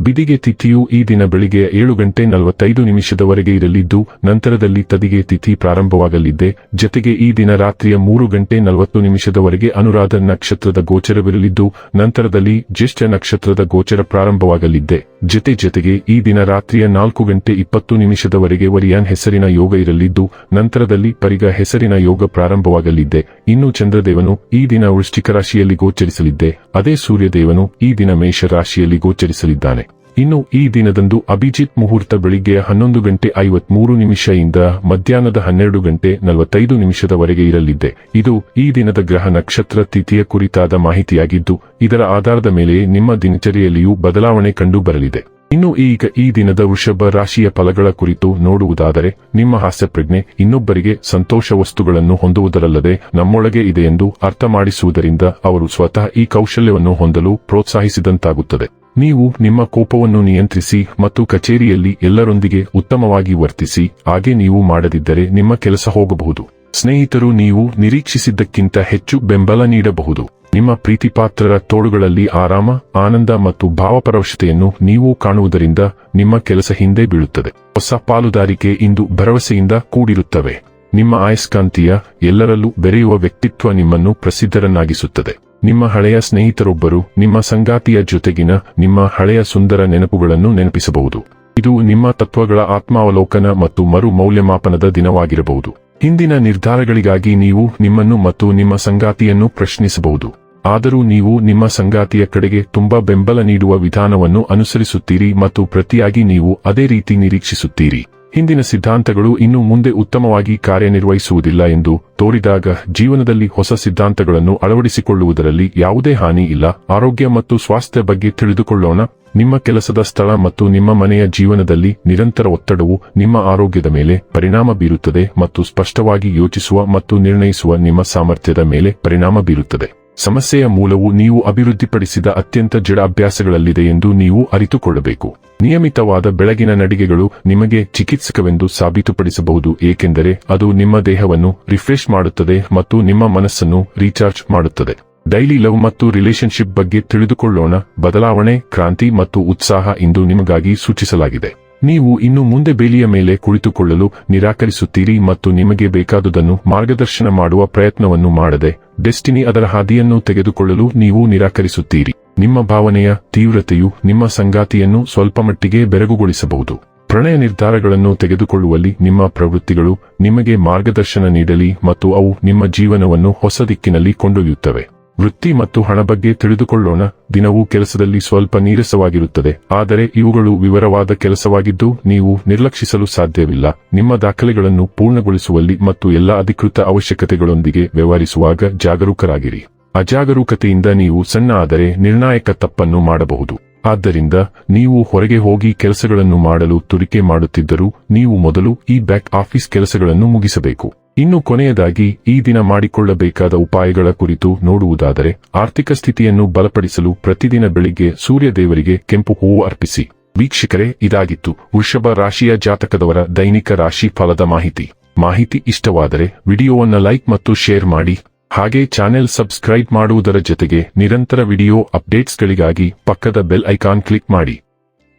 ಬಿದಿಗೆ ತಿಥಿಯು ಈ ದಿನ ಬೆಳಿಗ್ಗೆ ಏಳು ಗಂಟೆ ನಲವತ್ತೈದು ನಿಮಿಷದವರೆಗೆ ಇರಲಿದ್ದು, ನಂತರದಲ್ಲಿ ತದಿಗೆ ತಿಥಿ ಪ್ರಾರಂಭವಾಗಲಿದ್ದೆ. ಜತೆಗೆ ಈ ದಿನ ರಾತ್ರಿಯ ಮೂರು ಗಂಟೆ ನಲವತ್ತು ನಿಮಿಷದವರೆಗೆ ಅನುರಾಧ ನಕ್ಷತ್ರದ ಗೋಚರವಿರಲಿದ್ದು, ನಂತರದಲ್ಲಿ ಜ್ಯೇಷ್ಠ ನಕ್ಷತ್ರದ ಗೋಚರ ಪ್ರಾರಂಭವಾಗಲಿದ್ದೆ. ಜತೆ ಜತೆಗೆ ಈ ದಿನ ರಾತ್ರಿಯ ನಾಲ್ಕು ಗಂಟೆ ಇಪ್ಪತ್ತು ನಿಮಿಷದವರೆಗೆ ವರಿಯಾನ್ ಹೆಸರಿನ ಯೋಗ ಇರಲಿದ್ದು, ನಂತರದಲ್ಲಿ ಪರಿಗ ಹೆಸರಿನ ಯೋಗ ಪ್ರಾರಂಭವಾಗಲಿದ್ದೆ. ಇನ್ನು ಚಂದ್ರದೇವನು ಈ ದಿನ ವೃಶ್ಚಿಕ ರಾಶಿಯಲ್ಲಿ ಗೋಚರಿಸಲಿದ್ದೆ. ಅದೇ ಸೂರ್ಯದೇವನು ಈ ದಿನ ಮೇಷ ರಾಶಿಯಲ್ಲಿ ಗೋಚರಿಸಲಿದ್ದಾನೆ. ಇನ್ನು ಈ ದಿನದಂದು ಅಭಿಜಿತ್ ಮುಹೂರ್ತ ಬೆಳಿಗ್ಗೆ ಹನ್ನೊಂದು ಗಂಟೆ ಐವತ್ಮೂರು ಇಂದ ಮಧ್ಯಾಹ್ನದ ಹನ್ನೆರಡು ಗಂಟೆ ನಲವತ್ತೈದು ನಿಮಿಷದವರೆಗೆ ಇರಲಿದೆ. ಇದು ಈ ದಿನದ ಗ್ರಹ ನಕ್ಷತ್ರ ತಿಥಿಯ ಕುರಿತಾದ ಮಾಹಿತಿಯಾಗಿದ್ದು, ಇದರ ಆಧಾರದ ಮೇಲೆ ನಿಮ್ಮ ದಿನಚರಿಯಲ್ಲಿಯೂ ಬದಲಾವಣೆ ಕಂಡು ಬರಲಿದೆ ಇನ್ನು ಈಗ ಈ ದಿನದ ವೃಷಭ ರಾಶಿಯ ಫಲಗಳ ಕುರಿತು ನೋಡುವುದಾದರೆ, ನಿಮ್ಮ ಹಾಸ್ಯಪ್ರಜ್ಞೆ ಇನ್ನೊಬ್ಬರಿಗೆ ಸಂತೋಷ ವಸ್ತುಗಳನ್ನು ಹೊಂದುವುದರಲ್ಲದೆ ನಮ್ಮೊಳಗೆ ಇದೆ ಎಂದು ಅರ್ಥ ಮಾಡಿಸುವುದರಿಂದ ಅವರು ಸ್ವತಃ ಈ ಕೌಶಲ್ಯವನ್ನು ಹೊಂದಲು ಪ್ರೋತ್ಸಾಹಿಸಿದಂತಾಗುತ್ತದೆ. ನೀವು ನಿಮ್ಮ ಕೋಪವನ್ನು ನಿಯಂತ್ರಿಸಿ ಮತ್ತು ಕಚೇರಿಯಲ್ಲಿ ಎಲ್ಲರೊಂದಿಗೆ ಉತ್ತಮವಾಗಿ ವರ್ತಿಸಿ, ಹಾಗೆ ನೀವು ಮಾಡದಿದ್ದರೆ ನಿಮ್ಮ ಕೆಲಸ ಹೋಗಬಹುದು. ಸ್ನೇಹಿತರು, ನೀವು ನಿರೀಕ್ಷಿಸಿದ್ದಕ್ಕಿಂತ ಹೆಚ್ಚು ಬೆಂಬಲ ನೀಡಬಹುದು. ನಿಮ್ಮ ಪ್ರೀತಿಪಾತ್ರರ ತೋಳುಗಳಲ್ಲಿ ಆರಾಮ, ಆನಂದ ಮತ್ತು ಭಾವಪರವಶತೆಯನ್ನು ನೀವು ಕಾಣುವುದರಿಂದ ನಿಮ್ಮ ಕೆಲಸ ಹಿಂದೆ ಬೀಳುತ್ತದೆ. ಹೊಸ ಪಾಲುದಾರಿಕೆ ಇಂದು ಭರವಸೆಯಿಂದ ಕೂಡಿರುತ್ತವೆ. ನಿಮ್ಮ ಆಯಸ್ಕಾಂತೀಯ ಎಲ್ಲರಲ್ಲೂ ಬೆರೆಯುವ ವ್ಯಕ್ತಿತ್ವ ನಿಮ್ಮನ್ನು ಪ್ರಸಿದ್ಧರನ್ನಾಗಿಸುತ್ತದೆ. ನಿಮ್ಮ ಹಳೆಯ ಸ್ನೇಹಿತರೊಬ್ಬರು ನಿಮ್ಮ ಸಂಗಾತಿಯ ಜೊತೆಗಿನ ನಿಮ್ಮ ಹಳೆಯ ಸುಂದರ ನೆನಪುಗಳನ್ನು ನೆನಪಿಸಬಹುದು. ಇದು ನಿಮ್ಮ ತತ್ವಗಳ ಆತ್ಮಾವಲೋಕನ ಮತ್ತು ಮರು ಮೌಲ್ಯಮಾಪನದ ದಿನವಾಗಿರಬಹುದು. ಹಿಂದಿನ ನಿರ್ಧಾರಗಳಿಗಾಗಿ ನೀವು ನಿಮ್ಮನ್ನು ಮತ್ತು ನಿಮ್ಮ ಸಂಗಾತಿಯನ್ನು ಪ್ರಶ್ನಿಸಬಹುದು. ಆದರೂ ನೀವು ನಿಮ್ಮ ಸಂಗಾತಿಯ ಕಡೆಗೆ ತುಂಬಾ ಬೆಂಬಲ ನೀಡುವ ವಿಧಾನವನ್ನು ಅನುಸರಿಸುತ್ತೀರಿ ಮತ್ತು ಪ್ರತಿಯಾಗಿ ನೀವು ಅದೇ ರೀತಿ ನಿರೀಕ್ಷಿಸುತ್ತೀರಿ. ಹಿಂದಿನ ಸಿದ್ಧಾಂತಗಳು ಇನ್ನು ಮುಂದೆ ಉತ್ತಮವಾಗಿ ಕಾರ್ಯನಿರ್ವಹಿಸುವುದಿಲ್ಲ ಎಂದು ತೋರಿದಾಗ ಜೀವನದಲ್ಲಿ ಹೊಸ ಸಿದ್ಧಾಂತಗಳನ್ನು ಅಳವಡಿಸಿಕೊಳ್ಳುವುದರಲ್ಲಿ ಯಾವುದೇ ಹಾನಿ ಇಲ್ಲ. ಆರೋಗ್ಯ ಮತ್ತು ಸ್ವಾಸ್ಥ್ಯ ಬಗ್ಗೆ ತಿಳಿದುಕೊಳ್ಳೋಣ. ನಿಮ್ಮ ಕೆಲಸದ ಸ್ಥಳ ಮತ್ತು ನಿಮ್ಮ ಮನೆಯ ಜೀವನದಲ್ಲಿ ನಿರಂತರ ಒತ್ತಡವು ನಿಮ್ಮ ಆರೋಗ್ಯದ ಮೇಲೆ ಪರಿಣಾಮ ಬೀರುತ್ತದೆ ಮತ್ತು ಸ್ಪಷ್ಟವಾಗಿ ಯೋಚಿಸುವ ಮತ್ತು ನಿರ್ಣಯಿಸುವ ನಿಮ್ಮ ಸಾಮರ್ಥ್ಯದ ಮೇಲೆ ಪರಿಣಾಮ ಬೀರುತ್ತದೆ. ಸಮಸ್ಯೆಯ ಮೂಲವು ನೀವು ಅಭಿವೃದ್ಧಿಪಡಿಸಿದ ಅತ್ಯಂತ ಜಡ ಅಭ್ಯಾಸಗಳಲ್ಲಿದೆ ಎಂದು ನೀವು ಅರಿತುಕೊಳ್ಳಬೇಕು. ನಿಯಮಿತವಾದ ಬೆಳಗಿನ ನಡಿಗೆಗಳು ನಿಮಗೆ ಚಿಕಿತ್ಸಕವೆಂದು ಸಾಬೀತುಪಡಿಸಬಹುದು, ಏಕೆಂದರೆ ಅದು ನಿಮ್ಮ ದೇಹವನ್ನು ರಿಫ್ರೆಶ್ ಮಾಡುತ್ತದೆ ಮತ್ತು ನಿಮ್ಮ ಮನಸ್ಸನ್ನು ರೀಚಾರ್ಜ್ ಮಾಡುತ್ತದೆ. ಡೈಲಿ ಲವ್ ಮತ್ತು ರಿಲೇಶನ್ಶಿಪ್ ಬಗ್ಗೆ ತಿಳಿದುಕೊಳ್ಳೋಣ. ಬದಲಾವಣೆ, ಕ್ರಾಂತಿ ಮತ್ತು ಉತ್ಸಾಹ ಇಂದು ನಿಮಗಾಗಿ ಸೂಚಿಸಲಾಗಿದೆ. ನೀವು ಇನ್ನು ಮುಂದೆ ಬೇಲಿಯ ಮೇಲೆ ಕುಳಿತುಕೊಳ್ಳಲು ನಿರಾಕರಿಸುತ್ತೀರಿ ಮತ್ತು ನಿಮಗೆ ಬೇಕಾದುದನ್ನು ಮಾರ್ಗದರ್ಶನ ಮಾಡುವ ಪ್ರಯತ್ನವನ್ನು ಮಾಡದೆ ಡೆಸ್ಟಿನಿ ಅದರ ಹಾದಿಯನ್ನು ತೆಗೆದುಕೊಳ್ಳಲು ನೀವು ನಿರಾಕರಿಸುತ್ತೀರಿ. ನಿಮ್ಮ ಭಾವನೆಯ ತೀವ್ರತೆಯು ನಿಮ್ಮ ಸಂಗಾತಿಯನ್ನು ಸ್ವಲ್ಪಮಟ್ಟಿಗೆ ಬೆರಗುಗೊಳಿಸಬಹುದು. ಪ್ರಣಯ ನಿರ್ಧಾರಗಳನ್ನು ತೆಗೆದುಕೊಳ್ಳುವಲ್ಲಿ ನಿಮ್ಮ ಪ್ರವೃತ್ತಿಗಳು ನಿಮಗೆ ಮಾರ್ಗದರ್ಶನ ನೀಡಲಿ ಮತ್ತು ಅವು ನಿಮ್ಮ ಜೀವನವನ್ನು ಹೊಸ ದಿಕ್ಕಿನಲ್ಲಿ ಕೊಂಡೊಯ್ಯುತ್ತವೆ. ವೃತ್ತಿ ಮತ್ತು ಹಣ ಬಗ್ಗೆ ತಿಳಿದುಕೊಳ್ಳೋಣ. ದಿನವೂ ಕೆಲಸದಲ್ಲಿ ಸ್ವಲ್ಪ ನೀರಸವಾಗಿರುತ್ತದೆ. ಆದರೆ ಇವುಗಳು ವಿವರವಾದ ಕೆಲಸವಾಗಿದ್ದು ನೀವು ನಿರ್ಲಕ್ಷಿಸಲು ಸಾಧ್ಯವಿಲ್ಲ. ನಿಮ್ಮ ದಾಖಲೆಗಳನ್ನು ಪೂರ್ಣಗೊಳಿಸುವಲ್ಲಿ ಮತ್ತು ಎಲ್ಲ ಅಧಿಕೃತ ಅವಶ್ಯಕತೆಗಳೊಂದಿಗೆ ವ್ಯವಹರಿಸುವಾಗ ಜಾಗರೂಕರಾಗಿರಿ. ಅಜಾಗರೂಕತೆಯಿಂದ ನೀವು ಸಣ್ಣ ಆದರೆ ನಿರ್ಣಾಯಕ ತಪ್ಪನ್ನು ಮಾಡಬಹುದು. ಆದ್ದರಿಂದ ನೀವು ಹೊರಗೆ ಹೋಗಿ ಕೆಲಸಗಳನ್ನು ಮಾಡಲು ತುರಿಕೆ ಮಾಡುತ್ತಿದ್ದರೂ ನೀವು ಮೊದಲು ಈ ಬ್ಯಾಕ್ ಆಫೀಸ್ ಕೆಲಸಗಳನ್ನು ಮುಗಿಸಬೇಕು. ಇನ್ನು ಕೊನೆಯದಾಗಿ ಈ ದಿನ ಮಾಡಿಕೊಳ್ಳಬೇಕಾದ ಉಪಾಯಗಳ ಕುರಿತು ನೋಡುವುದಾದರೆ ಆರ್ಥಿಕ ಸ್ಥಿತಿಯನ್ನು ಬಲಪಡಿಸಲು ಪ್ರತಿದಿನ ಬೆಳಿಗ್ಗೆ ಸೂರ್ಯ ದೇವರಿಗೆ ಕೆಂಪು ಹೂವು ಅರ್ಪಿಸಿ. ವೀಕ್ಷಕರೇ, ಇದಾಗಿತ್ತು ವೃಷಭ ರಾಶಿಯ ಜಾತಕದವರ ದೈನಿಕ ರಾಶಿ ಫಲದ ಮಾಹಿತಿ. ಮಾಹಿತಿ ಇಷ್ಟವಾದರೆ ವಿಡಿಯೋವನ್ನ ಲೈಕ್ ಮತ್ತು ಶೇರ್ ಮಾಡಿ. ಹಾಗೆ ಚಾನೆಲ್ ಸಬ್ಸ್ಕ್ರೈಬ್ ಮಾಡುವುದರ ಜೊತೆಗೆ ನಿರಂತರ ವಿಡಿಯೋ ಅಪ್ಡೇಟ್ಸ್ಗಳಿಗಾಗಿ ಪಕ್ಕದ ಬೆಲ್ ಐಕಾನ್ ಕ್ಲಿಕ್ ಮಾಡಿ.